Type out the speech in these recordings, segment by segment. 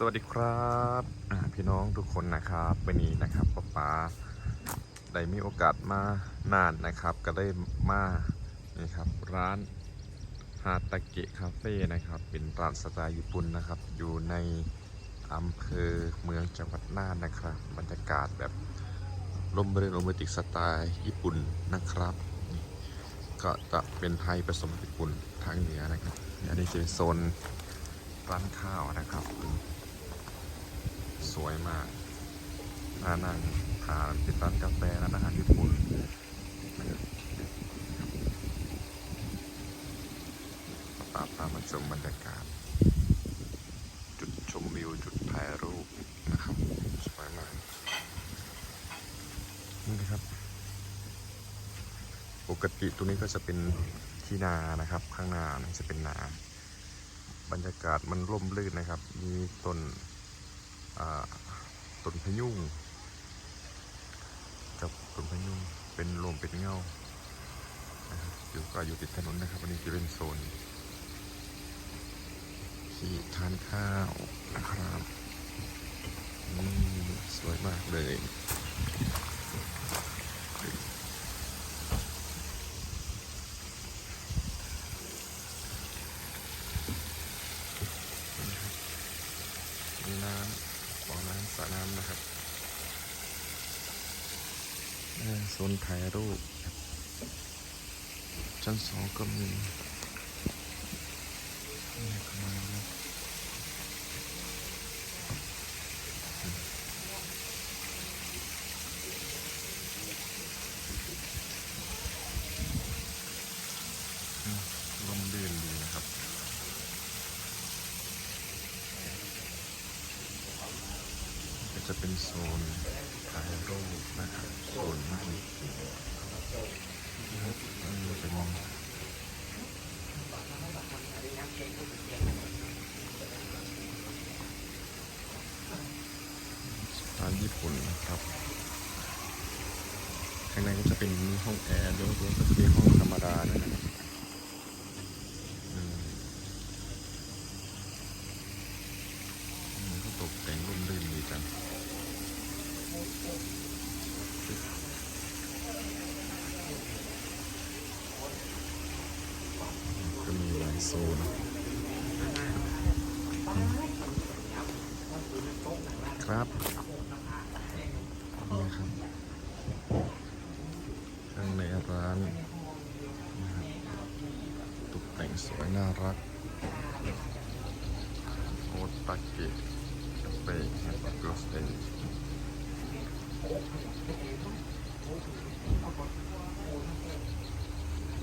สวัสดีครับพี่น้องทุกคนนะครับวันนี้นะครับป๊าป๊าได้มีโอกาสมานานนะครับ ก็ได้มานี่ครับร้านฮาตาเกะคาเฟ่นะครับ เป็นร้านสไตล์ญี่ปุ่นนะครับ อยู่ในอำเภอเมืองจังหวัดน่านนะครับ บรรยากาศแบบลมเรือนโรแมนติกสไตล์ญี่ปุ่นนะครับ ก็จะเป็นไทยผสมญี่ปุ่นทางเหนือนะครับอันนี้จะเป็นโซนร้านข้าวนะครับ สวยมากน่านั่งทานเป็นร้านกาแฟร้านอาหารญี่ปุ่นนะครับปาพามาชมบรรยากาศ จุดชมวิว จุดถ่ายรูปนะครับ สวยมาก นี่นะครับ ปกติตรงนี้ก็จะเป็นที่นานะครับ ข้างหน้านจะเป็นนา บรรยากาศมันร่มรื่นนะครับ มีต้น ต้นพะยุงกับต้นพะยุงเป็นลมเป็นเงาอยู่ก็อยู่ติดถนนนะครับอันนี้จะเป็นโซนที่ทานข้าวนะครับนี่สวยมากเลยมีน้ำ บ่อน้ำสระน้ำนะครับโซนถ่ายรูปชั้นสองก็มีนี่เข้ามาแล้วอืมร่มรื่นดีนะครับ ก็ จะเป็นโซนถ่ายรูปนะครับโซนนั่งนะครับอันนี้เป็นสไตล์ญี่ปุ่นนะครับ ข้างในก็จะเป็นห้องแอร์ด้วยแล้วก็จะมีห้องธรรมดาด้วยนะครับอืมอืมก็ตกแต่งร่มรื่นดีจัง ก็ มีหลายโซนครับนี่ครับข้างในร้านนะครับตกแต่งสวยน่ารักโอตาเกะคาเฟ่แอนด์กลสเตน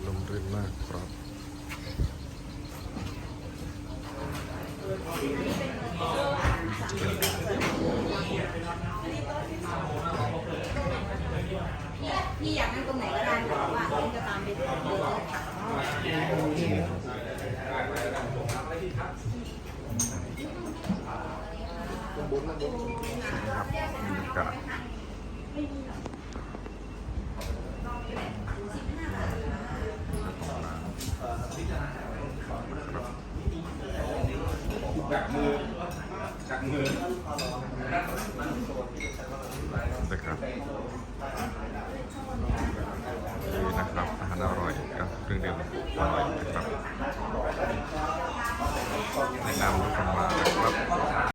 ลมรื่นมากครับ พี่อยากนั่งตรงไหนก็ได้แต่ว่าพี่จะตามไปเดินเลยค่ะครับบรรยากาศจับนี่นะครับอาหารอร่อยครับ เครื่องดื่มอร่อย